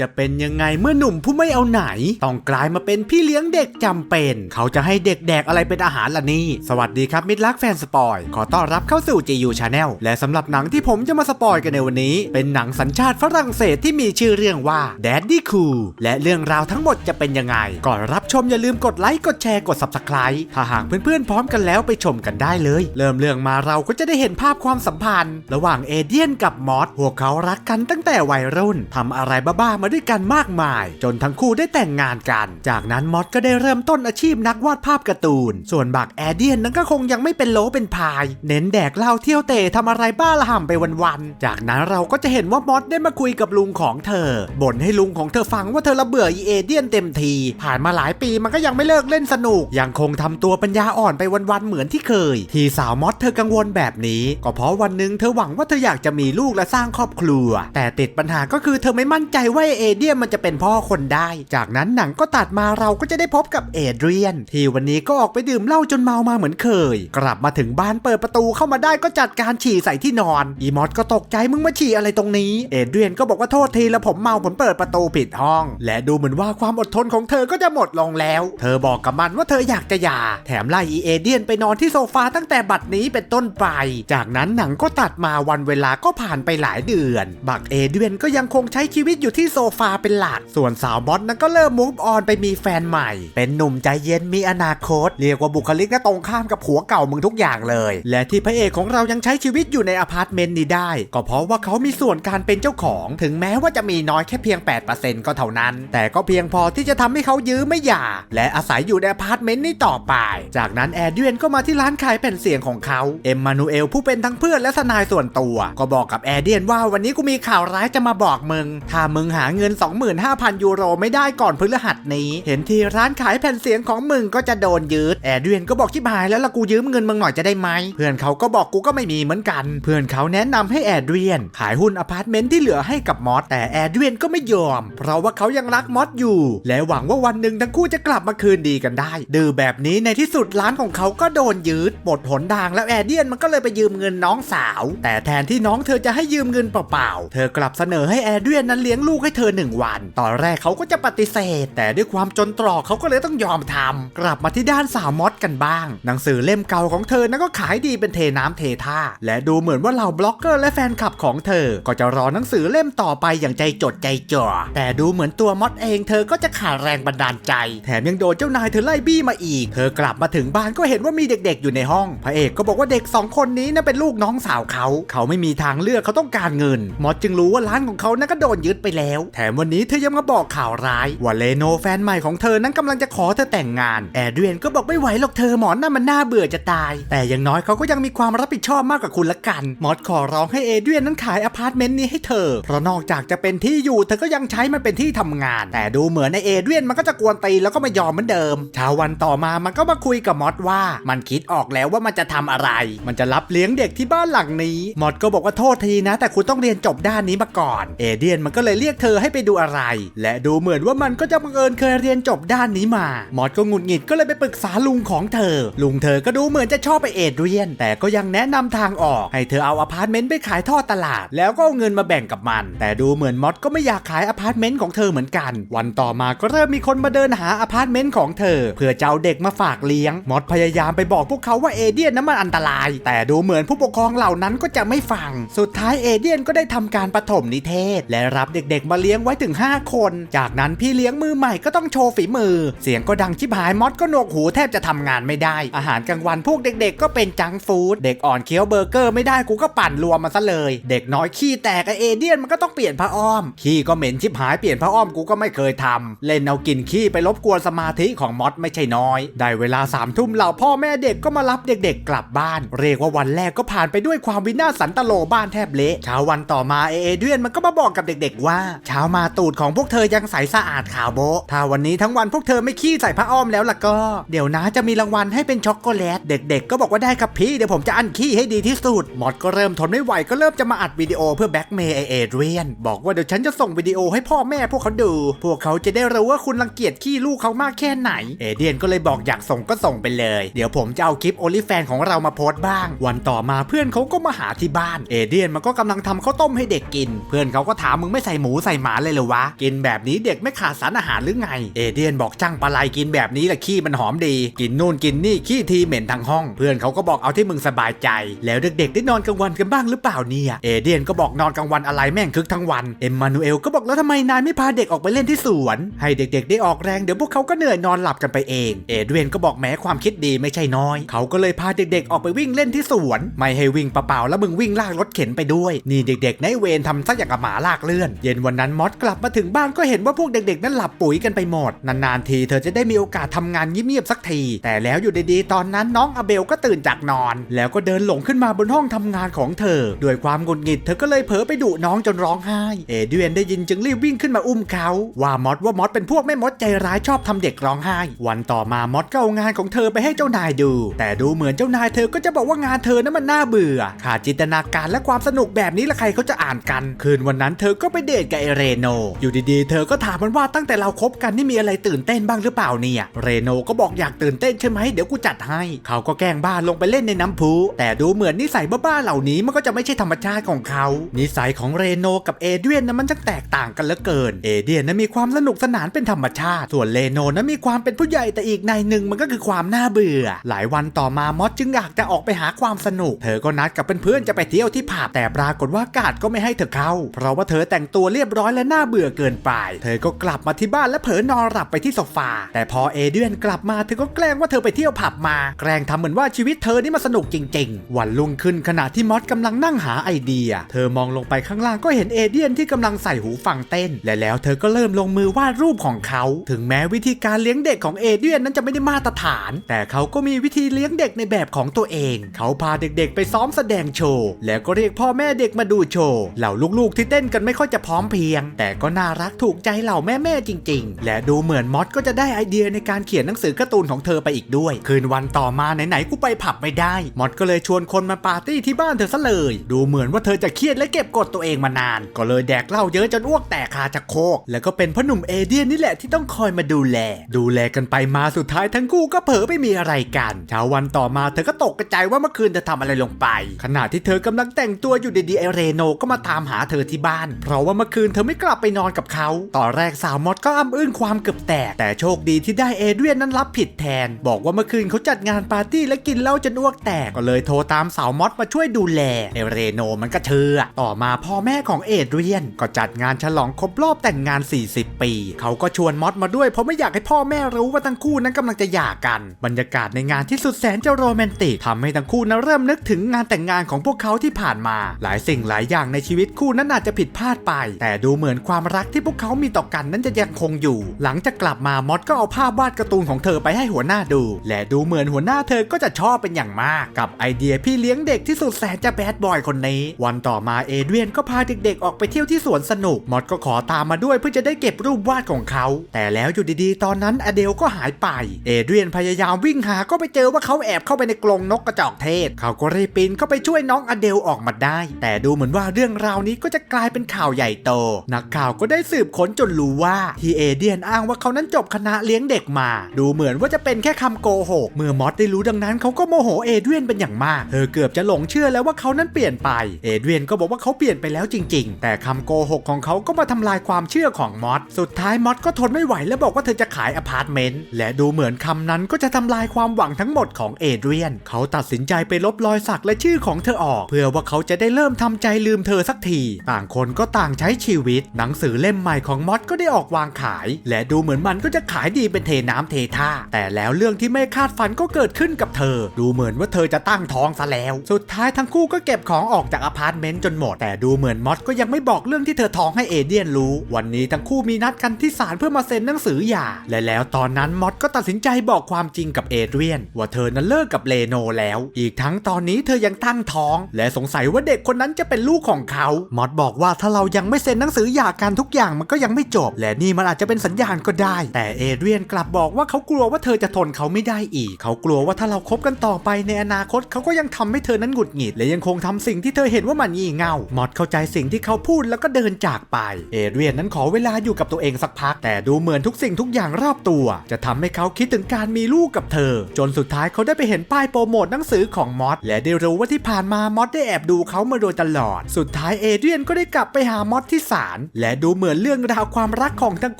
จะเป็นยังไงเมื่อหนุ่มผู้ไม่เอาไหน ต้องกลายมาเป็นพี่เลี้ยงเด็กจำเป็น เขาจะให้เด็กแดกอะไรเป็นอาหารล่ะนี่ สวัสดีครับมิตรรักแฟนสปอย ขอต้อนรับเข้าสู่ GU Channel และสำหรับหนังที่ผมจะมาสปอยกันในวันนี้ เป็นหนังสัญชาติฝรั่งเศสที่มีชื่อเรื่องว่า Daddy Cool และเรื่องราวทั้งหมดจะเป็นยังไง ก่อนรับชมอย่าลืมกดไลค์กดแชร์กด Subscribe ถ้าหากเพื่อนๆพร้อมกันแล้วไปชมกันได้เลย เริ่มเรื่องมาเราก็จะได้เห็นภาพความสัมพันธ์ ระหว่างเอเดียนกับมอสพวกเขารักกันตั้งแต่วัยรุ่นทำอะไรบ้าๆมาด้วยกันมากมาย จนทั้งคู่ได้แต่งงานกัน จากนั้นมอสก็ได้เริ่มต้นอาชีพนักวาดภาพการ์ตูน ส่วนบักแอเดียนนั้นก็คงยังไม่เป็นโลเป็นพาย เน้นแดกเหล้าเที่ยวเตะทำอะไรบ้าละห่ำไปวันๆ จากนั้นเราก็จะเห็นว่ามอสได้มาคุยกับลุงของเธอ บ่นให้ลุงของเธอฟังว่าเธอระเบื่ออีเอเดียนเต็มที ผ่านมาหลายปีมันก็ยังไม่เลิกเล่นสนุก ยังคงทำตัวปัญญาอ่อนไปวันๆเหมือนที่เคย ที่สาวมอสเธอกังวลแบบนี้ ก็เพราะวันหนึ่งเธอหวังว่าเธออยากจะมีลูกและสร้างครอบครัว แต่ติดปัญหาก็คือเธอไม่มั่นใจว่าเอเอเดียนมันจะเป็นพ่อคนได้ จากนั้นหนังก็ตัดมาเราก็จะได้พบกับเอเดรียน ที่วันนี้ก็ออกไปดื่มเหล้าจนเมามาเหมือนเคย กลับมาถึงบ้านเปิดประตูเข้ามาได้ก็จัดการฉี่ใส่ที่นอน อีมอสก็ตกใจมึงมาฉี่อะไรตรงนี้ เอเดรียนก็บอกว่าโทษทีแล้วผมเมาผมเปิดประตูผิดห้อง และดูเหมือนว่าความอดทนของเธอก็จะหมดลงแล้ว เธอบอกกับมันว่าเธออยากจะหย่า แถมไล่อีเอเดียนไปนอนที่โซฟาตั้งแต่บัดนี้เป็นต้นไป จากนั้นหนังก็ตัดมาวันเวลาก็ผ่านไปหลายเดือน บักเอเดียนก็ยังคงใช้ชีวิตอยู่ที่โซฟาเป็นหลัก ส่วนสาวมอสนั้นก็เริ่มมูฟออนไปมีแฟนใหม่ เป็นหนุ่มใจเย็นมีอนาคต เรียกว่าบุคลิกก็ตรงข้ามกับผัวเก่ามึงทุกอย่างเลย และที่พระเอกของเรายังใช้ชีวิตอยู่ในอพาร์ตเมนต์นี้ได้ ก็เพราะว่าเขามีส่วนการเป็นเจ้าของ ถึงแม้ว่าจะมีน้อยแค่เพียง 8%ก็เท่านั้น แต่ก็เพียงพอที่จะทำให้เขายื้อไม่หย่า และอาศัยอยู่ในอพาร์ตเมนต์นี้ต่อไป จากนั้นแอดเดียนก็มาที่ร้านขายแผ่นเสียงของเขา เอ็มมานูเอลผู้เป็นทั้งเพื่อนและทนายส่วนตัว ก็บอกกับแอดเดียนว่าวันนี้กูมีข่าวร้ายจะมาบอกมึง ถ้ามึงหาเงิน 25,000 ยูโรไม่ได้ก่อนพฤหัสนี้ เห็นทีร้านขายแผ่นเสียงของมึงก็จะโดนยืดแอดเดียนก็บอกชิบหายแล้วละกูยืมเงินมึงหน่อยจะได้ไหมเพื่อนเขาก็บอกกูก็ไม่มีเหมือนกัน เพื่อนเขาแนะนำให้แอดเดียน ขายหุ้นอพาร์ตเมนต์ที่เหลือให้กับมอสแต่แอดเดียนก็ไม่ยอม เพราะว่าเขายังรักมอสอยู่ และหวังว่าวันหนึ่งทั้งคู่จะกลับมาคืนดีกันได้ดื้อแบบนี้ในที่สุดร้านของเขาก็โดนยืดหมดหนทางแล้วแอดเดียนมันก็เลยไปยืมเงินน้องสาว แต่แทนที่น้องเธอจะให้ยืมเงินเปล่าๆเธอกลับเสนอให้แอดเดียนนั้นเลี้ยงลูกให้เธอหนึ่งวัน ตอนแรกเขาก็จะปฏิเสธ แต่ด้วยความจนตรอกเขาก็เลยต้องยอมทำกลับมาที่ด้านสาวมอสกันบ้าง หนังสือเล่มเก่าของเธอนั้นก็ขายดีเป็นเทน้ำเทท่า และดูเหมือนว่าเหล่าบล็อกเกอร์และแฟนคลับของเธอ ก็จะรอหนังสือเล่มต่อไปอย่างใจจดใจจ่อ แต่ดูเหมือนตัวมอสเองเธอก็จะขาดแรงบันดาลใจ แถมยังโดนเจ้านายเธอไล่บี้มาอีก เธอกลับมาถึงบ้านก็เห็นว่ามีเด็กๆ อยู่ในห้อง พระเอกก็บอกว่าเด็กสองคนนี้น่ะเป็นลูกน้องสาวเขา เขาไม่มีทางเลือกเขาต้องการเงิน มอสจึงรู้ว่าร้านของเขานั้นก็โดนยึดไปแล้วแถมวันนี้เธอยังมาบอกข่าวร้าย ว่าเลโนแฟนใหม่ของเธอนั้นกำลังจะขอเธอแต่งงาน แอดเรียนก็บอกไม่ไหวหรอกเธอหมอนน่ะมันน่าเบื่อจะตาย แต่อย่างน้อยเขาก็ยังมีความรับผิดชอบมากกว่าคุณละกันมอสขอร้องให้เอเดรียนนั้นขายอพาร์ตเมนต์นี้ให้เธอ เพราะนอกจากจะเป็นที่อยู่เธอก็ยังใช้มันเป็นที่ทำงาน แต่ดูเหมือนในเอเดรียนมันก็จะกวนตีแล้วก็ไม่ยอมเหมือนเดิมเช้าวันต่อมามันก็มาคุยกับมอสว่า มันคิดออกแล้วว่ามันจะทำอะไร มันจะรับเลี้ยงเด็กที่บ้านหลังนี้ มอสก็บอกว่าโทษทีนะ แต่คุณต้องเรียนจบด้านนี้มาก่อน เอเดียนมันก็เลยเรียกเธอให้ไปดูอะไร และดูเหมือนว่ามันก็จะบังเอิญเคยเรียนจบด้านนี้มา มอสก็งุดหงิดก็เลยไปปรึกษาลุงของเธอ ลุงเธอก็ดูเหมือนจะชอบไปเอเดรียน แต่ก็ยังแนะนำทางออก ให้เธอเอาอพาร์ตเมนต์ไปขายทอดตลาด แล้วก็เอาเงินมาแบ่งกับมัน แต่ดูเหมือนมอสก็ไม่อยากขายอพาร์ตเมนต์ของเธอเหมือนกัน วันต่อมาก็เริ่มมีคนมาเดินหาอพาร์ตเมนต์ของเธอ เพื่อจะเอาเด็กมาฝากเลี้ยง มอสพยายามไปบอกพวกเขาว่าเอเดียนนั้นมันอันตราย แต่ดูเหมือนผู้ปกครองเหล่านั้นก็จะไม่ฟัง สุดท้ายเอเดียนก็ได้ทำการปฐมนิเทศ และรับเด็กๆมาเลี้ยงเลี้ยไว้ถึง 5 คน จากนั้นพี่เลี้ยงมือใหม่ก็ต้องโชว์ฝีมือ เสียงก็ดังชิบหายมอสก็หนวกหูแทบจะทำงานไม่ได้ อาหารกลางวันพวกเด็กๆ ก็เป็นจังฟู้ดเด็กอ่อนเคี้ยวเบอร์เกอร์ไม่ได้กูก็ปั่นรวมมาซะเลย เด็กน้อยขี้แตกไอเอเดียนมันก็ต้องเปลี่ยนผ้าอ้อมขี้ก็เหม็นชิบหายเปลี่ยนผ้าอ้อมกูก็ไม่เคยทำเล่นเอากินขี้ไปรบกวนสมาธิของมอสไม่ใช่น้อย ได้เวลาสามทุ่มเหล่าพ่อแม่เด็กก็มารับเด็กๆ กลับบ้าน เรียกว่าวันแรกก็ผ่านไปด้วยความวินาศสันตโลบ้านแทบเละเช้าวันต่อมาเอเอเดียนมันก็มาบอกกับเด็ก ๆ ว่าเช้ามาตูดของพวกเธอยังใสสะอาดขาวโบะถ้าวันนี้ทั้งวันพวกเธอไม่ขี้ใส่ผ้าอ้อมแล้วล่ะก็ เดี๋ยวนะจะมีรางวัลให้เป็นช็อกโกแลต เด็กๆ ก็บอกว่าได้ครับพี่ เดี๋ยวผมจะอั้นขี้ให้ดีที่สุด มอดก็เริ่มทนไม่ไหวก็เริ่มจะมาอัดวิดีโอเพื่อแบ็กเมย์ไอเอเดียนบอกว่าเดี๋ยวฉันจะส่งวิดีโอให้พ่อแม่พวกเขาดู พวกเขาจะได้รู้ว่าคุณรังเกียจขี้ลูกเขามากแค่ไหน เอเดียนก็เลยบอกอยากส่งก็ส่งไปเลย เดี๋ยวผมจะเอาคลิปโอลิแฟนของเรามาโพสต์บ้าง วันต่อมาเพื่อนเขาก็มาหาที่บ้าน เอเดียนมันก็กำลังทำข้าวต้มให้เด็กกิน เพื่อนเขาก็ถามมึงไม่ใส่หมูใส่หมาเลยเหรอวะ กินแบบนี้เด็กไม่ขาดสารอาหารหรือไง เอเดียนบอกจ้างปลาไหลกินแบบนี้แหละขี้มันหอมดี กินนู่นกินนี่ขี้ทีเหม็นทั้งห้อง เพื่อนเขาก็บอกเอาที่มึงสบายใจ แล้วเด็กๆได้นอนกลางวันกันบ้างหรือเปล่าเนี่ยเอเดียนก็บอกนอนกลางวันอะไรแม่งคึกทั้งวันเอ็มมานูเอลก็บอกแล้วทำไมนายไม่พาเด็กออกไปเล่นที่สวน ให้เด็กๆ ได้ออกแรงเดี๋ยวพวกเขาก็เหนื่อยนอนหลับกันไปเอง เอเดียนก็บอกแม้ความคิดดีไม่ใช่น้อย เขาก็เลยพาเด็กๆ ออกไปวิ่งเล่นที่สวน ไม่ให้วิ่งเปล่าๆแล้วมึงวิ่งลากรถเข็นไปด้วย นี่เด็กๆในเวรทำซะอย่างกับหมาลากเลื่อน เย็นวันนั้นมอสกลับมาถึงบ้านก็เห็นว่าพวกเด็กๆ นั้นหลับปุ๋ยกันไปหมด นานๆทีเธอจะได้มีโอกาสทำงานเงียบๆสักที แต่แล้วอยู่ดีๆ ตอนนั้นน้องอเบลก็ตื่นจากนอน แล้วก็เดินหลงขึ้นมาบนห้องทำงานของเธอ ด้วยความหงุดหงิดเธอก็เลยเผลอไปดุน้องจนร้องไห้ เอเดียนได้ยินจึงรีบวิ่งขึ้นมาอุ้มเขา ว่ามอสว่ามอสเป็นพวกไม่มดใจร้ายชอบทำเด็กร้องไห้ วันต่อมามอสก็เอางานของเธอไปให้เจ้านายดู แต่ดูเหมือนเจ้านายเธอก็จะบอกว่างานเธอนั้นมันน่าเบื่อ ขาดจินตนาการและความสนุกแบบนี้ละใครเขาจะอ่านกัน คืนวันนั้นเธอก็ไปเดทกับเอเรรโน อยู่ดีๆ เธอก็ถามมันว่าตั้งแต่เราคบกันนี่มีอะไรตื่นเต้นบ้างหรือเปล่าเนี่ยเรโนก็บอกอยากตื่นเต้นใช่ไหมเดี๋ยวกูจัดให้ เขาก็แกล้งบ้าลงไปเล่นในน้ำพุแต่ดูเหมือนนิสัยบ้าๆเหล่านี้มันก็จะไม่ใช่ธรรมชาติของเขา นิสัยของเรโนกับเอเดียนนั้นมันช่างแตกต่างกันเหลือเกิน เอเดียนนั้นมีความสนุกสนานเป็นธรรมชาติ ส่วนเรโนนั้นมีความเป็นผู้ใหญ่แต่อีกในหนึ่งมันก็คือความน่าเบื่อ หลายวันต่อมามอสจึงอยากจะออกไปหาความสนุก เธอก็นัดกับเพื่อนๆจะไปเที่ยวที่ผับแต่ปรากฏว่ากาดก็ไม่ให้เธอเข้า เพราะว่าเธอแต่งตัวเรียบร้อยและน่าเบื่อเกินไป เธอก็กลับมาที่บ้านและเผลอนอนหลับไปที่โซฟา แต่พอเอเดียนกลับมาเธอก็แกล้งว่าเธอไปเที่ยวผับมา แกล้งทำเหมือนว่าชีวิตเธอนี่มันสนุกจริง ๆ วันรุ่งขึ้นขณะที่มอสกำลังนั่งหาไอเดีย เธอมองลงไปข้างล่างก็เห็นเอเดียนที่กำลังใส่หูฟังเต้น และแล้วเธอก็เริ่มลงมือวาดรูปของเขา ถึงแม้วิธีการเลี้ยงเด็กของเอเดียนนั้นจะไม่ได้มาตรฐาน แต่เขาก็มีวิธีเลี้ยงเด็กในแบบของตัวเอง เขาพาเด็กๆ ไปซ้อมแสดงโชว์ แล้วก็เรียกพ่อแม่เด็กมาดูโชว์ เหล่าลูกๆที่เต้นกันไม่ค่อยจะพร้อมเพียงแต่ก็น่ารักถูกใจเหล่าแม่ๆจริง ๆ และดูเหมือนมอสก็จะได้ไอเดียในการเขียนหนังสือการ์ตูนของเธอไปอีกด้วย คืนวันต่อมาไหนๆกูไปผับไม่ได้ มอสก็เลยชวนคนมาปาร์ตี้ที่บ้านเธอซะเลย ดูเหมือนว่าเธอจะเครียดและเก็บกดตัวเองมานาน ก็เลยแดกเหล้าเยอะจนอ้วกแตกคาจากโคก แล้วก็เป็นพ่อหนุ่มเอเดียนนี่แหละที่ต้องคอยมาดูแล ดูแลกันไปมาสุดท้ายทั้งคู่ก็เผลอไปมีอะไรกันเช้าวันต่อมาเธอก็ตกกระจายว่าเมื่อคืนเธอทำอะไรลงไป ขณะที่เธอกำลังแต่งตัวอยู่ดีๆเอเรโนก็มาตามหาเธอที่บ้าน เพราะว่าเมื่อคืนเธอไม่กลับไปนอนกับเขาตอนแรกสาวมอสก็อ้ำอึ้งความเกือบแตก แต่โชคดีที่ได้เอเดียนนั้นรับผิดแทน บอกว่าเมื่อคืนเขาจัดงานปาร์ตี้และกินเหล้าจนอ้วกแตก ก็เลยโทรตามสาวมอสมาช่วยดูแลเอเรโนมันก็เชื่อต่อมาพ่อแม่ของเอเดียน ก็จัดงานฉลองครบรอบแต่งงาน 40 ปี เขาก็ชวนมอสมาด้วยเพราะไม่อยากให้พ่อแม่รู้ว่าทั้งคู่นั้นกำลังจะหย่ากัน บรรยากาศในงานที่สุดแสนจะโรแมนติกทำให้ทั้งคู่นั้นเริ่มนึกถึงงานแต่งงานของพวกเขาที่ผ่านมา หลายสิ่งหลายอย่างในชีวิตคู่นั้นอาจจะผิดพลาดไป แต่ดูเหมือนความรักที่พวกเขามีต่อกันนั้นจะยังคงอยู่ หลังจากกลับมามอสก็เอาภาพวาดการ์ตูนของเธอไปให้หัวหน้าดู และดูเหมือนหัวหน้าเธอก็จะชอบเป็นอย่างมาก กับไอเดียพี่เลี้ยงเด็กที่สุดแสนจะแบดบอยคนนี้ วันต่อมาเอเดียนก็พาเด็กๆ ออกไปเที่ยวที่สวนสนุกมอสก็ขอตามมาด้วยเพื่อจะได้เก็บรูปวาดของเขา แต่แล้วอยู่ดีๆ ตอนนั้นอเดลก็หายไป เอเดียนพยายามวิ่งหาก็ไปเจอว่าเขาแอบเข้าไปในกรงนกกระจอกเทศ เขาก็รีบปีนเข้าไปช่วยน้องอเดลออกมาได้ แต่ดูเหมือนว่าเรื่องราวนี้ก็จะกลายเป็นข่าวใหญ่โตนักข่าวก็ได้สืบค้นจนรู้ว่าที่เอเดียนอ้างว่าเขานั้นจบคณะเลี้ยงเด็กมา ดูเหมือนว่าจะเป็นแค่คำโกหก เมื่อมอสได้รู้ดังนั้นเขาก็โมโหเอเดียนเป็นอย่างมาก เธอเกือบจะหลงเชื่อแล้วว่าเขานั้นเปลี่ยนไป เอเดียนก็บอกว่าเขาเปลี่ยนไปแล้วจริง ๆ แต่คำโกหกของเขาก็มาทำลายความเชื่อของมอส สุดท้ายมอสก็ทนไม่ไหวและบอกว่าเธอจะขายอพาร์ตเมนต์ และดูเหมือนคำนั้นก็จะทำลายความหวังทั้งหมดของเอเดียน เขาตัดสินใจไปลบรอยสักและชื่อของเธอออก เพื่อว่าเขาจะได้เริ่มทำใจลืมเธอสักที ต่างคนก็ต่างใช้ชีวิตหนังสือเล่มใหม่ของมอสก็ได้ออกวางขาย และดูเหมือนมันก็จะขายดีเป็นเทน้ำเทท่า แต่แล้วเรื่องที่ไม่คาดฝันก็เกิดขึ้นกับเธอ ดูเหมือนว่าเธอจะตั้งท้องซะแล้ว สุดท้ายทั้งคู่ก็เก็บของออกจากอพาร์ตเมนต์จนหมด แต่ดูเหมือนมอสก็ยังไม่บอกเรื่องที่เธอท้องให้เอเดียนรู้ วันนี้ทั้งคู่มีนัดกันที่ศาลเพื่อมาเซ็นหนังสือหย่า และแล้วตอนนั้นมอสก็ตัดสินใจบอกความจริงกับเอเดียน ว่าเธอนั้นเลิกกับเลโนแล้ว อีกทั้งตอนนี้เธอยังตั้งท้อง และสงสัยว่าเด็กคนนั้นจะเป็นลูกของเขา มอสบอกว่าถ้าเรายังไม่เซ็นหนังสือหย่ากันทุกอย่างมันก็ยังไม่จบ และนี่มันอาจจะเป็นสัญญาณก็ได้ แต่เอเดียนกลับบอกว่าเขากลัวว่าเธอจะทนเขาไม่ได้อีก เขากลัวว่าถ้าเราคบกันต่อไปในอนาคตเขาก็ยังทำให้เธอนั้นหงุดหงิด และยังคงทำสิ่งที่เธอเห็นว่ามันงี่เง่ามอสเข้าใจสิ่งที่เขาพูดแล้วก็เดินจากไป เอเดียนนั้นขอเวลาอยู่กับตัวเองสักพัก แต่ดูเหมือนทุกสิ่งทุกอย่างรอบตัว จะทำให้เขาคิดถึงการมีลูกกับเธอ จนสุดท้ายเขาได้ไปเห็นป้ายโปรโมทหนังสือของมอสและได้รู้ว่าที่ผ่านมามอสได้แอบดูเขามาโดยตลอด สุดท้ายเอเดียนก็ได้กลับไปหามอสที่ศาลและดูเหมือนเรื่องราวความรักของทั้ง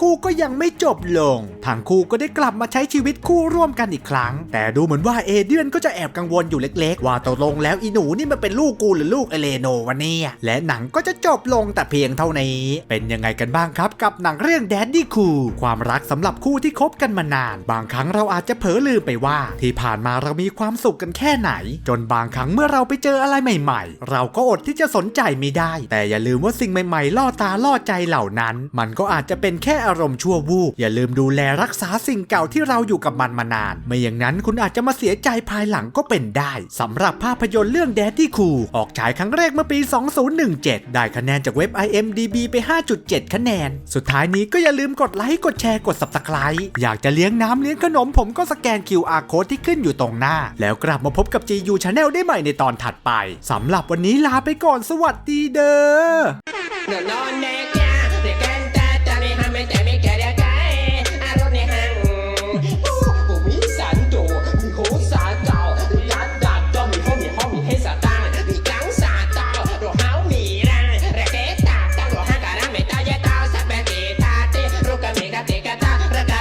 คู่ก็ยังไม่จบลง ทั้งคู่ก็ได้กลับมาใช้ชีวิตคู่ร่วมกันอีกครั้ง แต่ดูเหมือนว่าเอเดียนก็จะแอบกังวลอยู่เล็ก ๆ ว่าตกลงแล้วอีหนูนี่มันเป็นลูกกูหรือลูกเอเลโนวะเนี่ย และหนังก็จะจบลงแต่เพียงเท่านี้ เป็นยังไงกันบ้างครับกับหนังเรื่อง Daddy Cool ความรักสำหรับคู่ที่คบกันมานาน บางครั้งเราอาจจะเผลอลืมไปว่า ที่ผ่านมาเรามีความสุขกันแค่ไหน จนบางครั้งเมื่อเราไปเจออะไรใหม่ ๆ เราก็อดที่จะสนใจไม่ได้ แต่อย่าลืมว่าสิ่งใหม่ๆล่อตาล่อใจเหล่านั้น มันก็อาจจะเป็นแค่อารมณ์ชั่ววูบอย่าลืมดูแลรักษาสิ่งเก่าที่เราอยู่กับมันมานาน ไม่อย่างนั้นคุณอาจจะมาเสียใจภายหลังก็เป็นได้สำหรับภาพยนตร์เรื่อง Daddy Cool ออกฉายครั้งแรกเมื่อปี 2017 ได้คะแนนจากเว็บ IMDB ไป 5.7 คะแนน สุดท้ายนี้ก็อย่าลืมกดไลค์กดแชร์กด Subscribe อยากจะเลี้ยงน้ำเลี้ยงขนมผมก็สแกน QR Code ที่ขึ้นอยู่ตรงหน้า แล้วกลับมาพบกับ GU Channel ได้ใหม่ในตอนถัดไปสำหรับวันนี้ลาไปก่อนสวัสดีเด้อ The Lord name